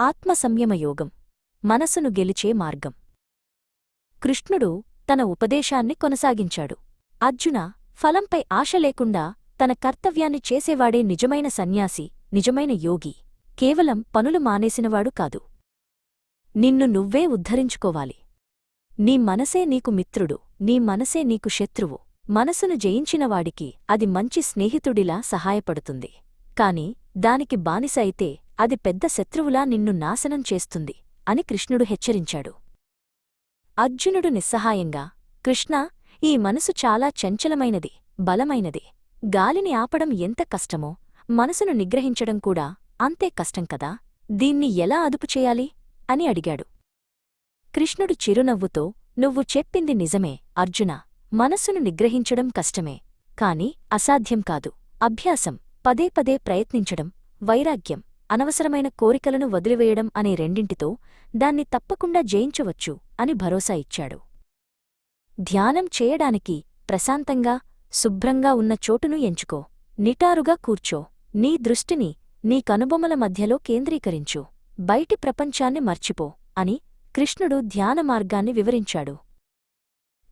ఆత్మసంయమయోగం మనసును గెలిచే మార్గం. కృష్ణుడు తన ఉపదేశాన్ని కొనసాగించాడు. అర్జున ఫలంపై ఆశ లేకుండా తన కర్తవ్యాన్ని చేసేవాడే నిజమైన సన్యాసి నిజమైన యోగి కేవలం పనులు మానేసినవాడు కాదు. నిన్ను నువ్వే ఉద్ధరించుకోవాలి. నీ మనసే నీకు మిత్రుడు నీ మనసే నీకు శత్రువు. మనసును జయించినవాడికి అది మంచి స్నేహితుడిలా సహాయపడుతుంది. కాని దానికి బానిస అయితే అది పెద్ద శత్రువులా నిన్ను నాశనం చేస్తుంది అని కృష్ణుడు హెచ్చరించాడు. అర్జునుడు నిస్సహాయంగా కృష్ణా ఈ మనసు చాలా చంచలమైనది బలమైనది. గాలిని ఆపడం ఎంత కష్టమో మనసును నిగ్రహించడం కూడా అంతే కష్టం కదా. దీన్ని ఎలా అదుపు చేయాలి? అని అడిగాడు. కృష్ణుడు చిరునవ్వుతో నువ్వు చెప్పింది నిజమే అర్జున. మనస్సును నిగ్రహించడం కష్టమే. కాని అసాధ్యం కాదు. అభ్యాసం పదే పదే ప్రయత్నించడం వైరాగ్యం. అనవసరమైన కోరికలను వదిలివేయడం అనే రెండింటితో దాన్ని తప్పకుండా జయించవచ్చు అని భరోసా ఇచ్చాడు. ధ్యానం చేయడానికి ప్రశాంతంగా శుభ్రంగా ఉన్న చోటును ఎంచుకో. నిటారుగా కూర్చో. నీ దృష్టిని నీ కనుబొమ్మల మధ్యలో కేంద్రీకరించు. బయటి ప్రపంచాన్ని మర్చిపో అని కృష్ణుడు ధ్యాన మార్గాన్ని వివరించాడు.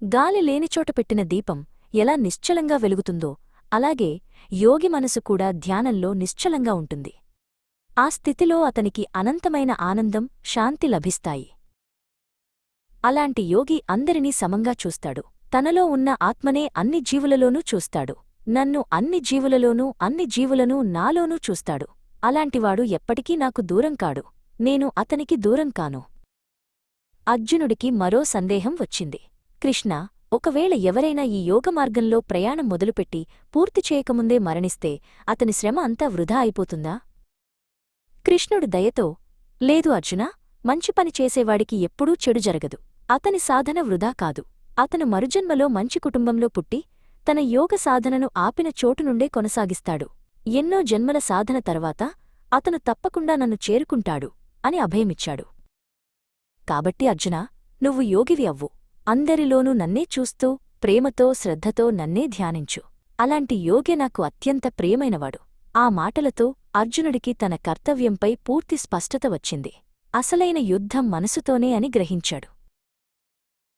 గాలి లేనిచోట పెట్టిన దీపం ఎలా నిశ్చలంగా వెలుగుతుందో అలాగే యోగి మనసు కూడా ధ్యానంలో నిశ్చలంగా ఉంటుంది. ఆ స్థితిలో అతనికి అనంతమైన ఆనందం శాంతి లభిస్తాయి. అలాంటి యోగి అందరినీ సమంగా చూస్తాడు. తనలో ఉన్న ఆత్మనే అన్ని జీవులలోనూ చూస్తాడు. నన్ను అన్ని జీవులలోనూ అన్ని జీవులను నాలోనూ చూస్తాడు. అలాంటివాడు ఎప్పటికీ నాకు దూరం కాడు. నేను అతనికి దూరం కాను. అర్జునుడికి మరో సందేహం వచ్చింది. కృష్ణ ఒకవేళ ఎవరైనా ఈ యోగమార్గంలో ప్రయాణం మొదలుపెట్టి పూర్తి చేయకముందే మరణిస్తే అతని శ్రమ అంతా వృధా అయిపోతుందా? కృష్ణుడు దయతో లేదు అర్జున మంచి పని చేసేవాడికి ఎప్పుడూ చెడు జరగదు. అతని సాధన వృధా కాదు. అతను మరుజన్మలో మంచి కుటుంబంలో పుట్టి తన యోగ సాధనను ఆపిన చోటు నుండే కొనసాగిస్తాడు. ఎన్నో జన్మల సాధన తర్వాత అతను తప్పకుండా నన్ను చేరుకుంటాడు అని అభయమిచ్చాడు. కాబట్టి అర్జున నువ్వు యోగివి అవ్వు. అందరిలోనూ నన్నే చూస్తూ ప్రేమతో శ్రద్ధతో నన్నే ధ్యానించు. అలాంటి యోగి నాకు అత్యంత ప్రియమైనవాడు. ఆ మాటలతో అర్జునుడికి తన కర్తవ్యంపై పూర్తి స్పష్టత వచ్చింది. అసలైన యుద్ధం మనసుతోనే అని గ్రహించాడు.